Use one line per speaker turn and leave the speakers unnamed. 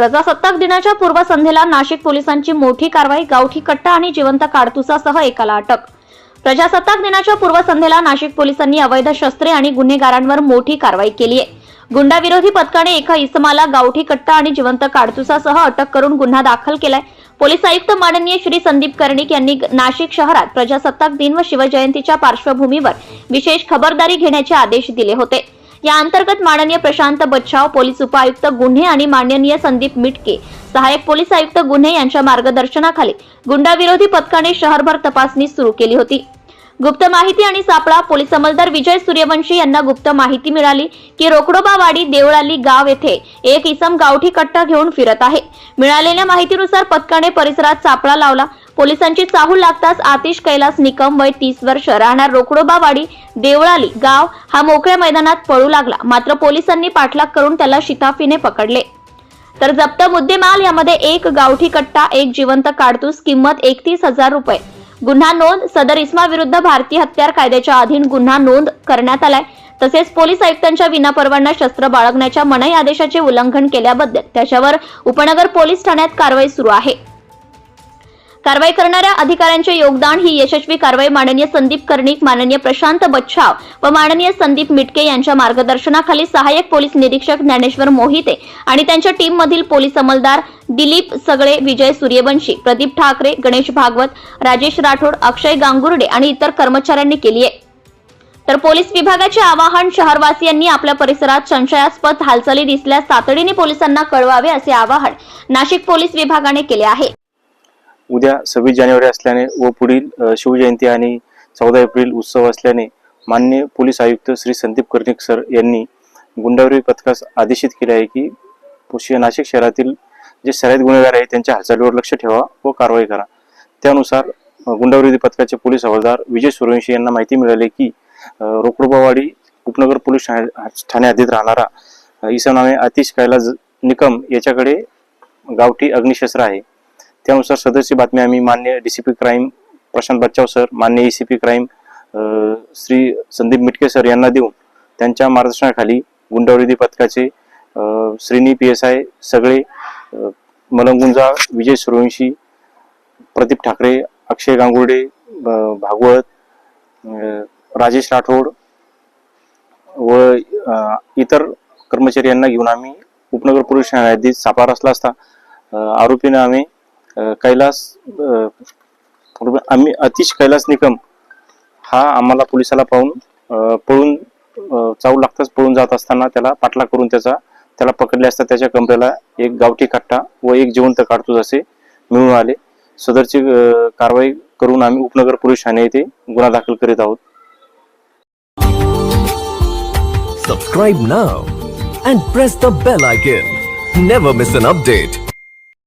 प्रजासत्ताक दिनाच्या पूर्वसंध्येला नाशिक पोलिसांची मोठी कारवाई गावठी कट्टा आणि जिवंत काडतुसासह एकाला अटक. प्रजासत्ताक दिनाच्या पूर्वसंध्येला नाशिक पोलिसांनी अवैध शस्त्रे आणि गुन्हेगारांवर मोठी कारवाई केली आहे. गुंडाविरोधी पथकाने एका इसमाला गावठी कट्टा आणि जिवंत काडतुसासह अटक करून गुन्हा दाखल केलाय. पोलीस आयुक्त माननीय श्री संदीप कर्णिक यांनी नाशिक शहरात प्रजासत्ताक दिन व शिवजयंतीच्या पार्श्वभूमीवर विशेष खबरदारी घेण्याचे आदेश दिले होते. या अंतर्गत माननीय प्रशांत बच्छाव पोलीस उपायुक्त गुन्हे आणि माननीय संदीप मिटके सहाय्यक पोलीस आयुक्त गुन्हे यांच्या मार्गदर्शनाखाली गुंडाविरोधी पथकाने शहरभर तपासणी सुरू केली होती. गुप्त माहिती आणि सापळा पोलीस अंमलदार विजय सूर्यवंशी यांना गुप्त माहिती मिळाली की रोकडोबावाडी देवळाली गाव येथे एक इसम गावठी कट्टा घेऊन फिरत आहे. मिळालेल्या माहितीनुसार पथकाने परिसरात सापळा लावला. पोलिसांची चाहूल लागताच आतिश कैलास निकम वय तीस वर्ष राहणार रोकडोबावाडी देवळाली गाव हा मोकळ्या मैदानात पळू लागला. मात्र पोलिसांनी पाठलाग करून त्याला शिताफीने पकडले. तर जप्त मुद्देमाल यामध्ये एक गावठी कट्टा एक जिवंत काडतूस किंमत एकतीस हजार रुपये. गुन्हा नोंद सदर इस्मा विरुद्ध भारतीय हत्यार कायद्याच्या अधीन गुन्हा नोंद करण्यात आलाय. तसेच पोलीस आयुक्तांच्या विनापरवाना शस्त्र बाळगण्याच्या मनाई आदेशाचे उल्लंघन केल्याबद्दल त्याच्यावर उपनगर पोलीस ठाण्यात कारवाई सुरू आहे. कारवाई करणाऱ्या अधिकाऱ्यांचे योगदान ही यशस्वी कारवाई माननीय संदीप कर्णिक माननीय प्रशांत बच्छाव व माननीय संदीप मिटके यांच्या मार्गदर्शनाखाली सहाय्यक पोलीस निरीक्षक ज्ञानेश्वर मोहिते आणि त्यांच्या टीममधील पोलीस अंमलदार दिलीप सगळे विजय सूर्यवंशी प्रदीप ठाकरे गणेश भागवत राजेश राठोड अक्षय गांगुर्डे आणि इतर कर्मचाऱ्यांनी केली आहे. तर पोलीस विभागाचे आवाहन शहरवासियांनी आपल्या परिसरात संशयास्पद हालचाली दिसल्यास तातडीने पोलिसांना कळवावे असे आवाहन नाशिक पोलीस विभागाने केले आहे.
उद्या सव्वीस जानेवारी असल्याने व पुढील शिवजयंती आणि चौदा एप्रिल उत्सव असल्याने मान्य पोलीस आयुक्त श्री संदीप कर्णिक सर यांनी गुंडावरी पथकास आदेशित केले आहे की पुष्य नाशिक शहरातील जे सराईत गुन्हेगार आहेत त्यांच्या हालचालीवर लक्ष ठेवा व कारवाई करा. त्यानुसार गुंडावरी पथकाचे पोलीस हवालदार विजय सूर्यवंशी यांना माहिती मिळाली की रोकडोबावाडी उपनगर पोलीस ठाणे हद्दीत राहणारा अ, इसम नामे अतिश कैलास निकम याच्याकडे गावठी अग्निशस्त्र आहे. त्यानुसार सदरची बातमी आम्ही मान्य DCP crime Prashant Bachchav sir मान्य ACP crime Shri Sandeep Mitke sir यांना देऊन त्यांच्या मार्गदर्शनाखाली गुंडाविरोधी पथकाचे श्रीनी पी एस आय सगळे मलंगुंजा विजय सूर्यवंशी प्रदीप ठाकरे अक्षय गांगुर्डे भागवत राजेश राठोड व इतर कर्मचारी यांना घेऊन आम्ही उपनगर पोलीस ठाण्यात सापार असला असता अ, आरोपीने आम्ही कैलास आम्ही अतिश कैलास निकम हा आम्हाला पोलिसाला पाहून पळून चावू लागताच पळून जात असताना त्याला पाठला करून त्याचा त्याला पकडले असता त्याच्या कमरेला एक गावठी कट्टा व एक जिवंत काढतो असे मिळून आले. सदरची कारवाई करून आम्ही उपनगर पोलीस ठाणे येथे गुन्हा दाखल करीत आहोत.
Subscribe now and press the bell icon never miss an update